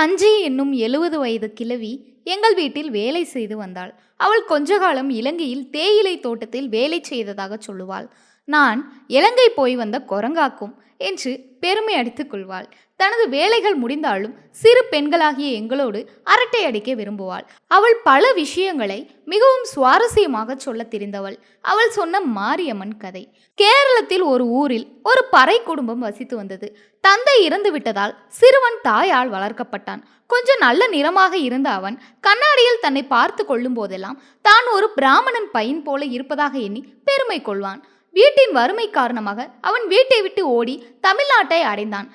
தஞ்சி என்னும் எழுபது வயது கிழவி எங்கள் வீட்டில் வேலை செய்து வந்தாள். அவள் கொஞ்ச காலம் இலங்கையில் தேயிலை தோட்டத்தில் வேலை செய்ததாக சொல்லுவாள். நான் இலங்கை போய் வந்த குரங்காக்கும் என்று பெருமை அடித்துக் கொள்வாள். தனது வேலைகள் முடிந்தாலும் சிறு பெண்களாகிய எங்களோடு அரட்டை அடிக்க விரும்புவாள். அவள் பல விஷயங்களை மிகவும் சுவாரஸ்யமாக சொல்லத் தெரிந்தவள். அவள் சொன்ன மாரியம்மன் கதை. கேரளத்தில் ஒரு ஊரில் ஒரு பறை குடும்பம் வசித்து வந்தது. தந்தை இறந்து விட்டதால் சிறுவன் தாயால் வளர்க்கப்பட்டான். கொஞ்சம் நல்ல நிறமாக இருந்த அவன் கண்ணாடியில் தன்னை பார்த்து கொள்ளும் போதெல்லாம் தான் ஒரு பிராமணன் பையன் போல இருப்பதாக எண்ணி பெருமை கொள்வான். வீட்டின் வறுமை காரணமாக அவன் வீட்டை விட்டு ஓடி தமிழ்நாட்டை அடைந்தான்.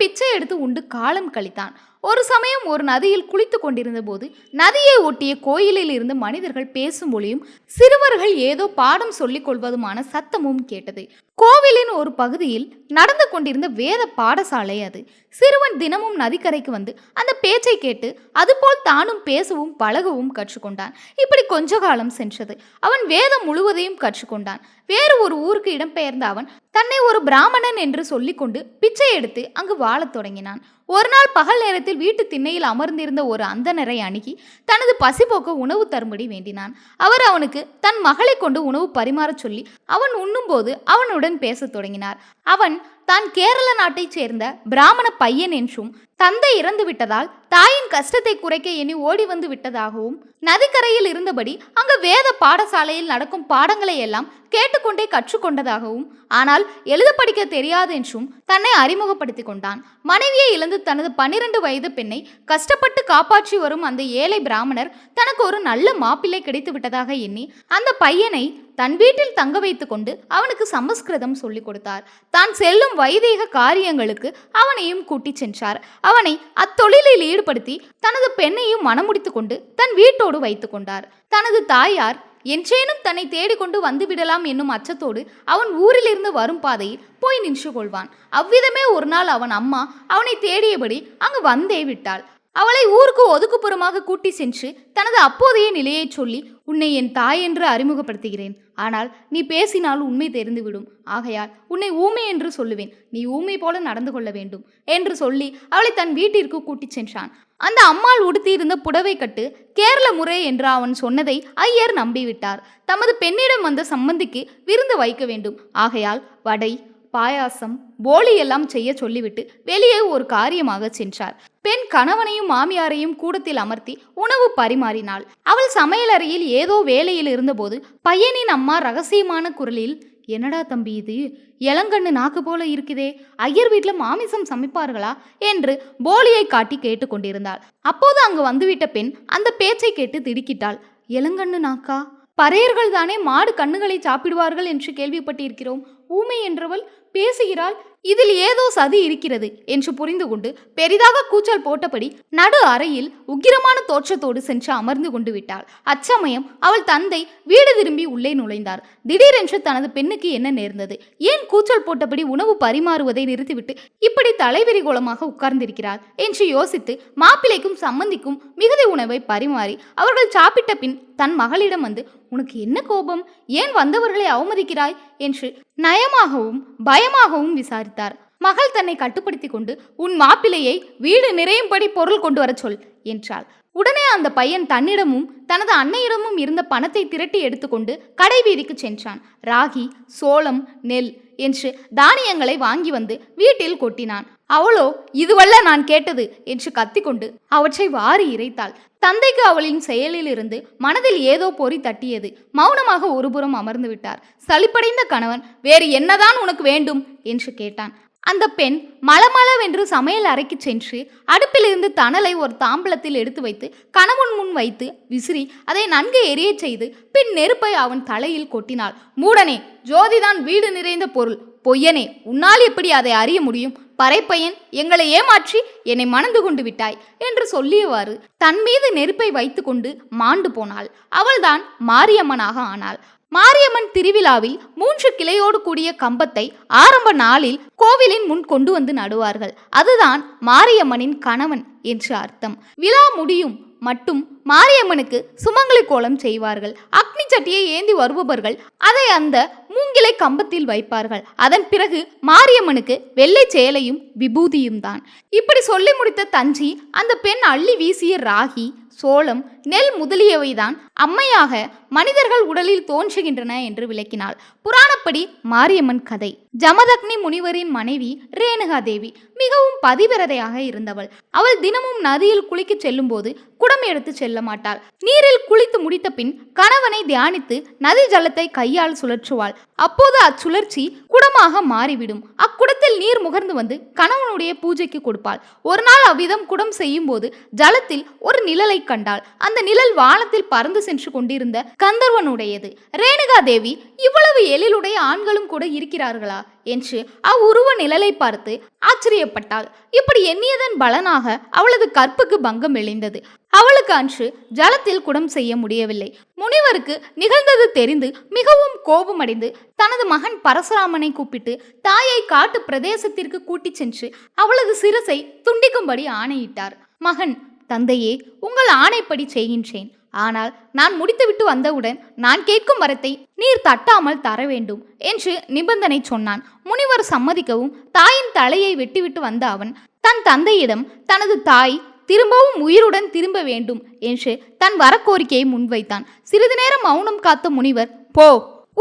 பிச்சை எடுத்து உண்டு காலம் கழித்தான். ஒரு சமயம் ஒரு நதியில் குளித்து கொண்டிருந்த போது நதியை ஒட்டிய கோயிலில் இருந்து மனிதர்கள் பேசும் ஒளியும் சிறுவர்கள் ஏதோ பாடம் சொல்லிக் கொள்வதுமான சத்தமும் கேட்டது. கோவிலின் ஒரு பகுதியில் நடந்து கொண்டிருந்த வேத பாடசாலை அது. சிறுவன் தினமும் நதிக்கரைக்கு வந்து அந்த பேச்சை கேட்டு அதுபோல் தானும் பேசவும் பழகவும் கற்றுக்கொண்டான். இப்படி கொஞ்ச காலம் சென்றது. அவன் வேதம் முழுவதையும் கற்றுக்கொண்டான். வேறு ஒரு ஊருக்கு இடம்பெயர்ந்த அவன் தன்னை ஒரு பிராமணன் என்று சொல்லிக்கொண்டு பிச்சை எடுத்து அங்கு வாழத் தொடங்கினான். ஒரு நாள் பகல் நேரத்தில் வீட்டு திண்ணையில் அமர்ந்திருந்த ஒரு அந்தனரை அணுகி தனது பசிபோக்க உணவு தரும்படி வேண்டினான். அவர் அவனுக்கு தன் மகளை கொண்டு உணவு பரிமாறச் சொல்லி அவன் உண்ணும்போது அவனுடன் பேசத் தொடங்கினார். அவன் தான் கேரள நாட்டைச் சேர்ந்த பிராமண பையன் என்றும் தந்தை இறந்து விட்டதால் தாயின் கஷ்டத்தை குறைக்க எண்ணி ஓடி வந்து விட்டதாகவும் நதிக்கரையில் இருந்தபடி அங்கு வேத பாடசாலையில் நடக்கும் பாடங்களை எல்லாம் கேட்டுக்கொண்டே கற்றுக்கொண்டதாகவும் ஆனால் எழுத படிக்க தெரியாது என்றும் தன்னை அறிமுகப்படுத்திக் கொண்டான். மனைவியை இழந்து தனது பன்னிரண்டு வயது பெண்ணை கஷ்டப்பட்டு காப்பாற்றி வரும் அந்த ஏழை பிராமணர் தனக்கு ஒரு நல்ல மாப்பிள்ளை கிடைத்து விட்டதாக எண்ணி அந்த பையனை தன் வீட்டில் தங்க வைத்துக்கொண்டு அவனுக்கு சமஸ்கிருதம் சொல்லிக் கொடுத்தார். தான் செல்லும் வைதீக காரியங்களுக்கு அவனையும் கூட்டிச் சென்றார். அவனை அத்தொழிலில் ஈடுபடுத்தி தனது பெண்ணையும் மனமுடித்து கொண்டு தன் வீட்டோடு வைத்துக் கொண்டார். தனது தாயார் என்றேனும் தன்னை தேடிக்கொண்டு வந்து விடலாம் என்னும் அச்சத்தோடு அவன் ஊரிலிருந்து வரும் பாதையில் போய் நின்று கொள்வான். அவ்விதமே ஒரு நாள் அவன் அம்மா அவனை தேடியபடி அங்கு வந்தே விட்டாள். அவளை ஊருக்கு ஒதுக்குப்புறமாக கூட்டி சென்று தனது அப்போதைய நிலையை சொல்லி உன்னை என் தாய் என்று அறிமுகப்படுத்துகிறேன். ஆனால் நீ பேசினால் உண்மை தெரிந்துவிடும். ஆகையால் உன்னை ஊமை என்று சொல்லுவேன். நீ ஊமை போல நடந்து கொள்ள வேண்டும் என்று சொல்லி அவளை தன் வீட்டிற்கு கூட்டிச் சென்றான். அந்த அம்மாள் உடுத்தியிருந்த புடவை கட்டு கேரள முறை என்று அவன் சொன்னதை ஐயர் நம்பிவிட்டார். தமது பெண்ணிடம் வந்த சம்பந்திக்கு விருந்து வைக்க வேண்டும். ஆகையால் வடை பாயாசம் போலி எல்லாம் செய்ய சொல்லிவிட்டு வெளியே ஒரு காரியமாக சென்றார். பெண் கணவனையும் மாமியாரையும் கூடத்தில் அமர்த்தி உணவு பரிமாறினாள். அவள் சமையலறையில் ஏதோ வேலையில் இருந்தபோது பையனின் அம்மா ரகசியமான குரலில் என்னடா தம்பி இது? இளங்கண்ணு நாக்கு போல இருக்குதே. ஐயர் வீட்டில் மாமிசம் சமைப்பார்களா? என்று போலியை காட்டி கேட்டுக்கொண்டிருந்தாள் அப்போது அங்கு வந்துவிட்ட பெண் அந்த பேச்சை கேட்டு திடுக்கிட்டாள். இளங்கண்ணு நாக்கா? பறையர்கள் தானே மாடு கண்ணுகளை சாப்பிடுவார்கள் என்று கேள்விப்பட்டிருக்கிறோம். ஊமை என்றவள் பேசுகிறாள் இதில் ஏதோ சதி இருக்கிறது என்று புரிந்து கொண்டு பெரிதாக கூச்சல் போட்டபடி நடு அறையில் உக்கிரமான தோற்றத்தோடு சென்று அமர்ந்து கொண்டு விட்டாள். அச்சமயம் அவள் தந்தை வீடு திரும்பி உள்ளே நுழைந்தார். திடீரென்று தனது பெண்ணுக்கு என்ன நேர்ந்தது? ஏன் கூச்சல் போட்டபடி உணவு பரிமாறுவதை நிறுத்திவிட்டு இப்படி தலைவிரி கோலமாக உட்கார்ந்திருக்கிறாள் என்று யோசித்து மாப்பிள்ளைக்கும் சம்மந்திக்கும் மிகுதி உணவை பரிமாறி அவர்கள் சாப்பிட்ட பின் தன் மகளிடம் வந்து உனக்கு என்ன கோபம்? ஏன் வந்தவர்களை அவமதிக்கிறாய்? என்று நயமாகவும் பய பயமாகவும் விசாரித்தார். மகள் தன்னை கட்டுப்படுத்தி கொண்டு உன் மாப்பிள்ளையை வீடு நிறையும்படி பொருள் கொண்டு வரச் சொல் என்றாள். உடனே அந்த பையன் தன்னிடமும் தனது அன்னையிடமும் இருந்த பணத்தை திரட்டி எடுத்துக்கொண்டு கடை வீதிக்கு சென்றான். ராகி சோளம் நெல் என்று தானியங்களை வாங்கி வந்து வீட்டில் கொட்டினான். அவளோ இதுவல்ல நான் கேட்டது என்று கத்திக்கொண்டு அவற்றை வாரி இறைத்தாள். தந்தைக்கு அவளின் செயலிலிருந்து மனதில் ஏதோ பொறி தட்டியது. மௌனமாக ஒருபுறம் அமர்ந்து விட்டார். சலிப்படைந்த கணவன் வேறு என்னதான் உனக்கு வேண்டும்? என்று கேட்டான். அந்த பெண் மலமளவென்று சமையல் அறைக்கு சென்று அடுப்பிலிருந்து தணலை ஒரு தாம்பலத்தில் எடுத்து வைத்து கணவன் முன் வைத்து விசிறி அதை நன்கு எரியச் செய்து பின் நெருப்பை அவன் தலையில் கொட்டினாள். மூடனே ஜோதிதான் வீடு நிறைந்த பொருள். பொய்யனே உன்னால் எப்படி அதை அறிய முடியும்? பறைப்பையன் எங்களை ஏமாற்றி என்னை மணந்து கொண்டு விட்டாய் என்று சொல்லியவாறு தன் மீது நெருப்பை வைத்துக்கொண்டு மாண்டு போனாள். அவள்தான் மாரியம்மனாக ஆனாள். மாரியம்மன் திருவிழாவில் மூன்று கிளையோடு கூடிய கம்பத்தை ஆரம்ப நாளில் கோவிலின் முன் கொண்டு வந்து நடுவார்கள். அதுதான் மாரியம்மனின் கணவன் என்று அர்த்தம். விழா முடியும் மட்டும் மாரியம்மனுக்கு சுமங்கலி கோலம் செய்வார்கள். அக்னி சட்டியை ஏந்தி வருபவர்கள் அதை அந்த மூங்கிலை கம்பத்தில் வைப்பார்கள். அதன் பிறகு மாரியம்மனுக்கு வெள்ளை சேலையும் விபூதியும் தான். இப்படி சொல்லி முடித்த தஞ்சி அந்த பெண் அள்ளி வீசிய ராகி சோளம் நெல் முதலியவைதான் அம்மையாக மனிதர்கள் உடலில் தோன்றுகின்றன என்று விளக்கினாள். புராணப்படி மாரியம்மன் கதை. ஜமதக்னி முனிவரின் மனைவி ரேணுகா தேவி மிகவும் பதிவிரதையாக இருந்தவள். அவள் தினமும் நதியில் குளிக்கச் செல்லும்போது குடம் எடுத்து செல்ல மாட்டாள் நீரில் குளித்து முடித்த பின் கணவனை தியானித்து நதி ஜலத்தை கையால் சுழற்றுவாள். அப்போது அச்சுழற்சி குடமாக மாறிவிடும். அக்குடத்தில் நீர் முகர்ந்து வந்து கணவனுடைய பூஜைக்கு கொடுப்பாள். ஒரு நாள் அவ்விதம் குடம் செய்யும் போது ஜலத்தில் ஒரு நிழலை கண்டாள். அந்த நிழல் வானத்தில் பறந்து சென்று கொண்டிருந்த கந்தர்வனுடையது. ரேணுகா தேவி இவ்வளவு எழிலுடைய ஆண்களும் கூட இருக்கிறார்களா? என்று அவ்வுருவ நிழலை பார்த்து ஆச்சரியப்பட்டாள். இப்படி எண்ணியதன் பலனாக அவளது கற்புக்கு பங்கம் எழுந்தது. அவளுக்கு அன்று ஜலத்தில் குடம் செய்ய முடியவில்லை. முனிவருக்கு நிகழ்ந்தது தெரிந்து மிகவும் கோபமடைந்து தனது மகன் பரசுராமனை கூப்பிட்டு தாயை காட்டு பிரதேசத்திற்கு கூட்டிச் சென்று அவளது சிரசை துண்டிக்கும்படி ஆணையிட்டார். மகன் தந்தையே உங்கள் ஆணைப்படி செய்கின்றேன். ஆனால் நான் முடித்துவிட்டு வந்தவுடன் நான் கேட்கும் வரத்தை நீர் தட்டாமல் தர வேண்டும் என்று நிபந்தனை சொன்னான். முனிவர் சம்மதிக்கவும் தாயின் தலையை வெட்டிவிட்டு வந்த அவன் தன் தந்தையிடம் தனது தாய் திரும்பவும் உயிருடன் திரும்ப வேண்டும் என்று தன் வரக்கோரிக்கையை முன்வைத்தான். சிறிது நேரம் மௌனம் காத்த முனிவர் போ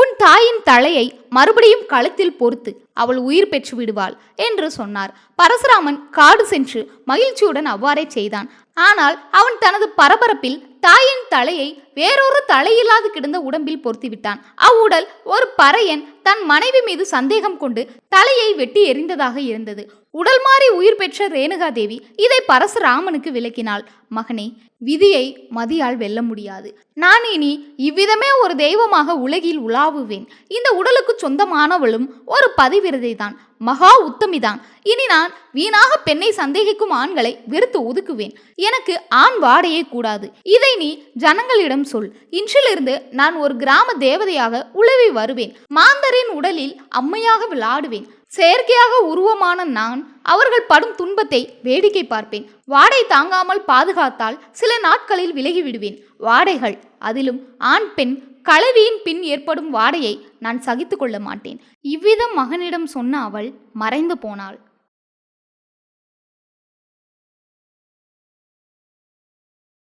உன் தாயின் தலையை மறுபடியும் கழுத்தில் பொறுத்து அவள் உயிர் பெற்று விடுவாள் என்று சொன்னார். பரசுராமன் காடு சென்று மகிழ்ச்சியுடன் அவ்வாறே செய்தான். ஆனால் அவன் தனது பரபரப்பில் தாயின் தலையை வேறொரு தலையில்லாது கிடந்த உடம்பில் பொருத்தி விட்டான் அவ்வுடல் ஒரு பறையன் தன் மனைவி மீது சந்தேகம் கொண்டு தலையை வெட்டி எறிந்ததாக இருந்தது. உடல் மாறி உயிர் பெற்ற ரேணுகாதேவி இதை பரசுராமனுக்கு விளக்கினாள். மகனே விதியை மதியால் வெல்ல முடியாது. நான் இனி இவ்விதமே ஒரு தெய்வமாக உலகில் உலாவுவேன். இந்த உடலுக்கு சொந்தமானவளும் ஒரு பதிவிரதை தான் மகா உத்தமிதான். இனி நான் வீணாக பெண்ணை சந்தேகிக்கும் ஆண்களை வெறுத்து ஒதுக்குவேன். எனக்கு ஆண் வாடையே கூடாது. இதை நீ ஜனங்களிடம் சொல். இன்றிலிருந்து நான் ஒரு கிராம தேவதையாக உழவி வருவேன். மாந்தரின் உடலில் அம்மையாக விளையாடுவேன் செயற்கையாக உருவமான நான் அவர்கள் படும் துன்பத்தை வேடிக்கை பார்ப்பேன். வாடை தாங்காமல் பாதுகாத்தால் சில நாட்களில் விலகி விடுவேன் வாடைகள் அதிலும் ஆண் பெண் கலவியின் பின் ஏற்படும் வாடையை நான் சகித்து கொள்ள மாட்டேன். இவ்விதம் மகனிடம் சொன்ன அவள் மறைந்து போனாள்.